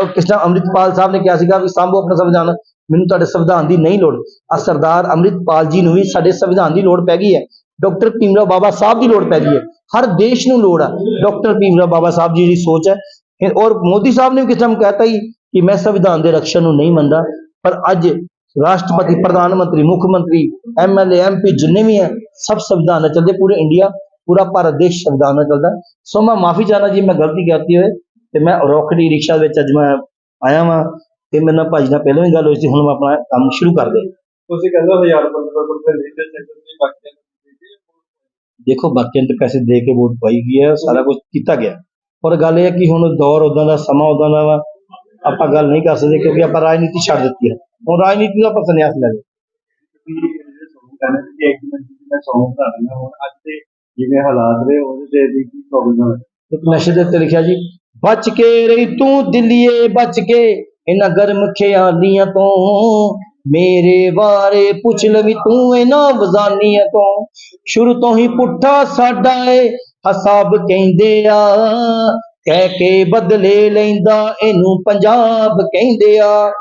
ਅਹ, ਕਿਸ ਅੰਮ੍ਰਿਤਪਾਲ ਸਾਹਿਬ ਨੇ ਕਿਹਾ ਸੀਗਾ ਵੀ ਸੰਭੋ ਆਪਣਾ ਸੰਵਿਧਾਨ ਮੈਨੂੰ ਤੁਹਾਡੇ ਸੰਵਿਧਾਨ ਦੀ ਨਹੀਂ ਲੋੜ। ਆ ਸਰਦਾਰ ਅੰਮ੍ਰਿਤਪਾਲ ਜੀ ਨੂੰ ਵੀ ਸਾਡੇ ਸੰਵਿਧਾਨ ਦੀ ਲੋੜ ਪੈ ਗਈ ਹੈ। ਡਾਕਟਰ ਭੀਮਰਾਓ ਬਾਬਾ ਸਾਹਿਬ ਦੀ ਲੋੜ ਪੈ ਗਈ ਹੈ। ਹਰ ਦੇਸ਼ ਨੂੰ ਲੋੜ ਹੈ ਡਾਕਟਰ ਭੀਮਰਾਓ ਬਾਬਾ ਸਾਹਿਬ ਜੀ ਦੀ ਸੋਚ ਹੈ। ਔਰ ਮੋਦੀ ਸਾਹਿਬ ਨੇ ਵੀ ਕਿਸ ਟਾਈਮ ਹੀ ਕਿ ਮੈਂ ਸੰਵਿਧਾਨ ਦੇ ਰਕਸ਼ਾ ਨੂੰ ਨਹੀਂ ਮੰਨਦਾ ਪਰ ਅੱਜ ਰਾਸ਼ਟਰਪਤੀ ਪ੍ਰਧਾਨ ਮੰਤਰੀ ਮੁੱਖ ਮੰਤਰੀ ਐਮਐਲਏ ਐਮਪੀ ਜਿੰਨੇ ਵੀ ਹੈ ਸਭ ਸੰਵਿਧਾਨ ਨਾਲ ਚੱਲਦੇ ਪੂਰੇ ਇੰਡੀਆ ਪੂਰਾ ਭਾਰਤ ਦੇਸ਼ ਸੰਵਿਧਾਨ ਨਾਲ ਚੱਲਦਾ। ਸੋ ਮੈਂ ਮਾਫੀ ਚਾਹਨਾ ਜੀ ਮੈਂ ਗਲਤੀ ਕਰਤੀ ਹੋਏ ਤੇ ਮੈਂ ਰੋਕੜੀ ਰਿਕਸ਼ਾ ਵਿੱਚ ਅੱਜ ਮੈਂ ਆਇਆ ਵਾਂ ਤੇ ਮੇਰੇ ਨਾਲ ਭਾਜੀ ਨਾਲ ਪਹਿਲਾਂ ਵੀ ਗੱਲ ਹੋਈ ਸੀ ਹੁਣ ਮੈਂ ਆਪਣਾ ਕੰਮ ਸ਼ੁਰੂ ਕਰ ਦੇ ਤੁਸੀਂ ਕਹਿੰਦੇ ਹੋ ਹਜ਼ਾਰ ਬੰਦੇ ਰੁਪਏ ਨਹੀਂ ਦੇ ਬਾਕੀ ਦੇਖੋ ਬਾਕੀਆਂ ਤੇ ਪੈਸੇ ਦੇ ਕੇ ਵੋਟ ਪਾਈ ਗਈ ਹੈ ਸਾਰਾ ਕੁਝ ਕੀਤਾ ਗਿਆ। ਪਰ ਗੱਲ ਇਹ ਹੈ ਕਿ ਹੁਣ ਦੌਰ ਉਦਾਂ ਦਾ ਸਮਾਂ ਉਦਾਂ ਦਾ ਵਾ ਆਪਾਂ ਗੱਲ ਨਹੀਂ ਕਰ ਸਕਦੇ ਕਿਉਂਕਿ ਆਪਾਂ ਰਾਜਨੀਤੀ ਛੱਡ ਦਿੱਤੀ ਹੈ। ਹੁਣ ਰਾਜਨੀਤੀ ਦਾ ਆਪਾਂ ਸੰਨਿਆਸ ਲੈ ਲਿਆ ਰਿਹਾ ਜਿਵੇਂ ਹਾਲਾਤ ਨੇ ਉਹਦੇ ਤੇ ਦੀ ਕੀ ਪ੍ਰੋਬਲਮ ਹੈ ਇੱਕ ਨਸ਼ੇ ਦੇ ਉੱਤੇ ਲਿਖਿਆ ਜੀ ਬਚ ਕੇ ਰਹੀ ਤੂੰ ਦਿੱਲੀਏ, ਬਚ ਕੇ ਇਹਨਾਂ ਗਰਮ ਖਿਆਲੀਆਂ ਤੋਂ। ਮੇਰੇ ਬਾਰੇ ਪੁੱਛ ਲਵੀ ਤੂੰ ਇਹਨਾਂ ਵਜ਼ਾਨੀਆਂ ਤੋਂ। ਸ਼ੁਰੂ ਤੋਂ ਹੀ ਪੁੱਠਾ ਸਾਡਾ ਏ, ਹਸਾਬ ਕਹਿੰਦੇ ਆ। ਕਹਿ ਕੇ ਬਦਲੇ ਲੈਂਦਾ ਇਹਨੂੰ ਪੰਜਾਬ ਕਹਿੰਦੇ ਆ।